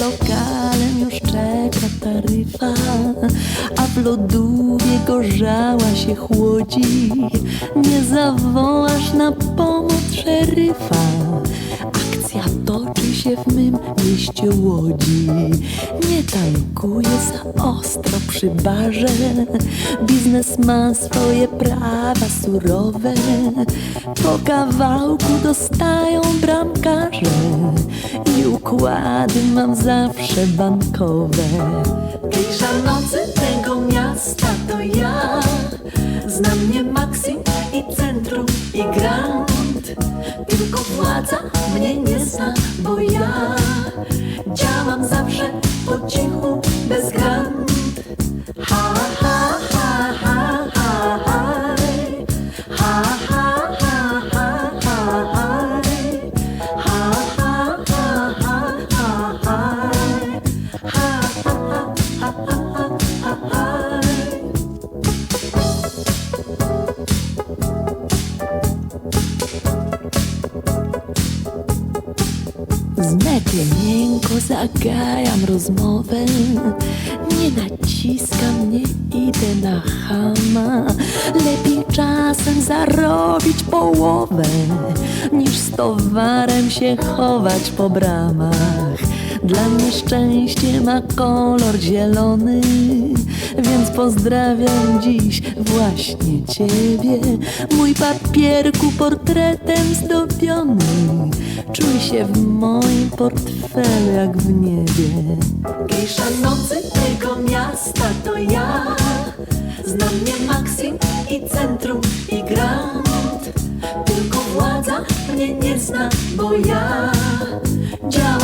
Lokalem już czeka taryfa, a w lodówie gorzała się chłodzi. Nie zawołasz na pomoc szeryfa. Się w mym mieście Łodzi. Nie tankuję za ostro przy barze. Biznes ma swoje prawa surowe. Po kawałku dostają bramkarze i układy mam zawsze bankowe. Gejsza nocy tego miasta to ja. Znam mnie Maxim i Centrum i Grand. Władza mnie nie zna, bo ja działam zawsze po cichu, bez Z mety miękko zagajam rozmowę. Nie naciskam, nie idę na chama Lepiej czasem zarobić połowę Niż z towarem się chować po bramach. Dla mnie szczęście ma kolor zielony Więc pozdrawiam dziś właśnie ciebie. Mój papierku portretem zdobiony. Czuj się w moim portfelu jak w niebie. Gejsza nocy tego miasta to ja. Znam mnie Maxim i Centrum i Grand. Tylko władza mnie nie zna, bo ja Działam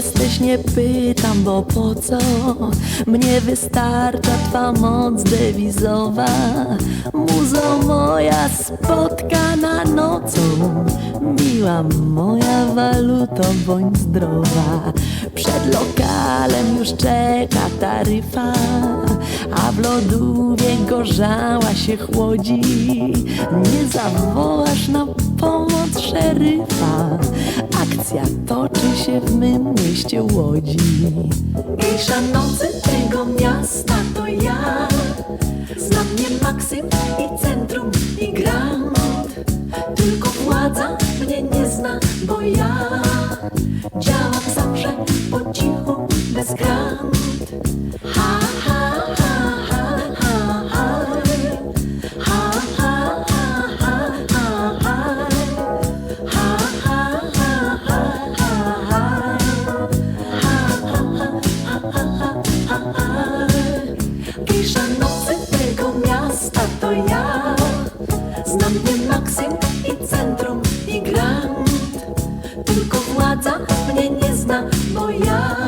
jesteś, nie pytam, bo po co? Mnie wystarcza twa moc dewizowa. Muzo moja spotkana nocą. Miła moja waluto, bądź zdrowa. Przed lokalem już czeka taryfa, a w lodówie gorzała się chłodzi. Nie zawołasz na pomoc szeryfa. Akcja toczy się w mym mieście Łodzi. Gejsza nocy tego miasta to ja. Znam mnie Maxim i Centrum i Grand. Tylko władza mnie nie zna, bo ja działam zawsze po cichu, i Grand Tylko władza mnie nie zna, bo ja